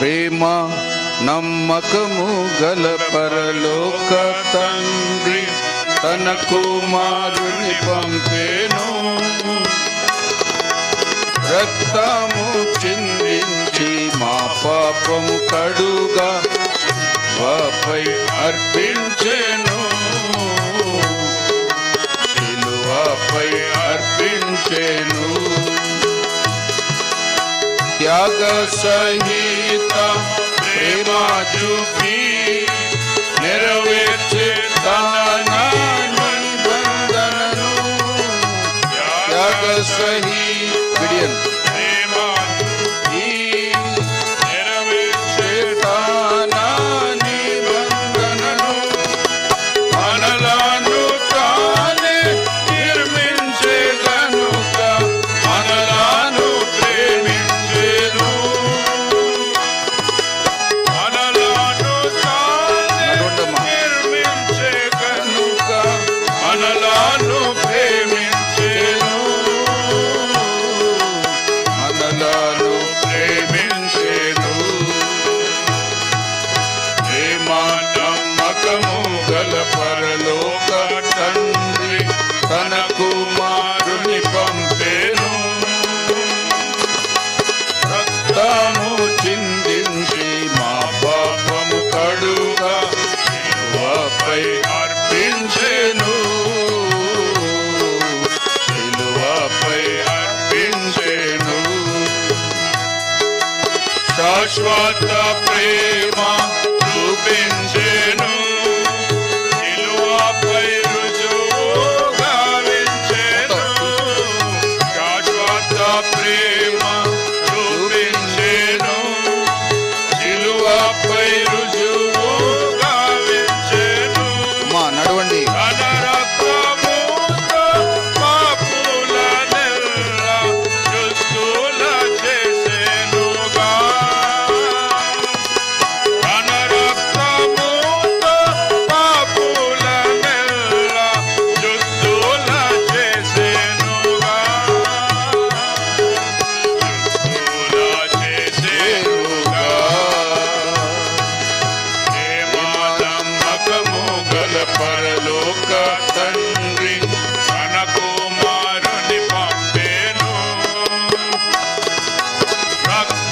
ప్రేమ నమ్మకము గల పరలోక తండ్రి తన కుమారుని పంపేను. రక్తము చిందించి మా పాపము కడుగా వాపై అర్పించేను. శిలువపై అర్పించేను. త్యాగ సహీ ਕੀਤਾ ਪ੍ਰੇਮਾ ਜੁਬੀ ಶಾಶ್ವತ ಪ್ರೇಮ ರೂಪಿಂಜೆ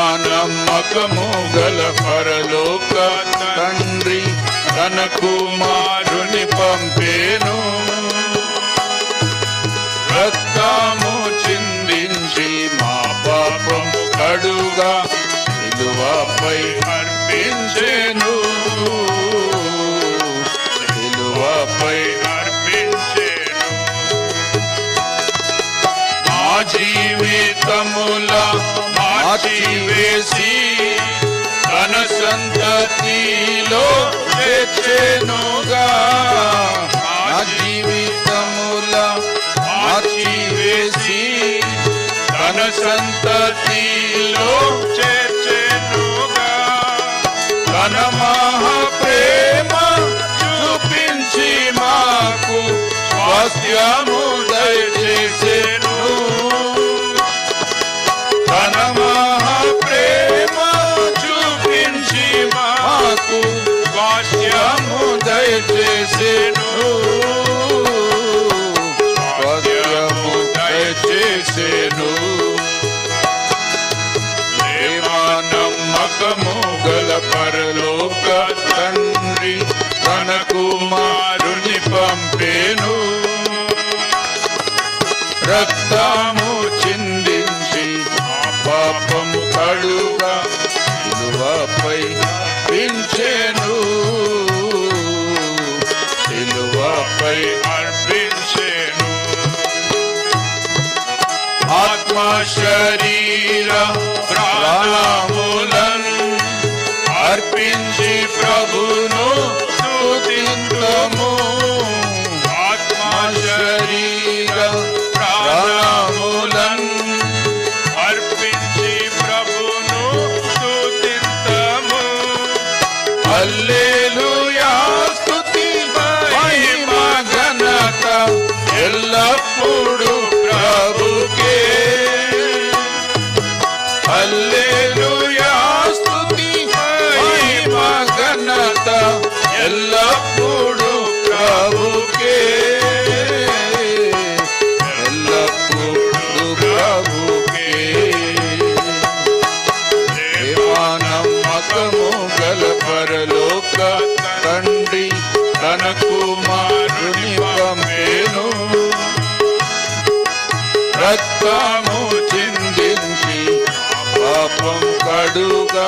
నమ్మకము గల పరలోక తండ్రి తన కుమారుని పంపేను. రక్తము చిందించి మా పాపము కడుగా సిలువపై అర్పించేను. సిలువపై అర్పించెను. మా జీవితముల మార్చి వేసి తన సంతతిలో తెచ్చెనుగా. నా జీవితముల మార్చి వేసి తన సంతతిలో చేర్చెనుగా తన మహాప్రేమ చూపించి మాకు స్వాస్థ్యము దయచేసేను. పద్యము దయచేసేను. నమ్మకము గల పరలోక తండ్రి కుమారుని పంపేను. రక్త శరీర ప్రాణములన్ అర్పించి ప్రభును స్తుతింతుము ఆత్మ శరీర ప్రాణములన్ అర్పించి ప్రభును స్తుతింతము హల్లెలూయా స్తుతి మహిమ ఘనత ఎల్లప్పుడూ తన కుమారుని పంపేను రక్తము చిందించి పాపం కడుగా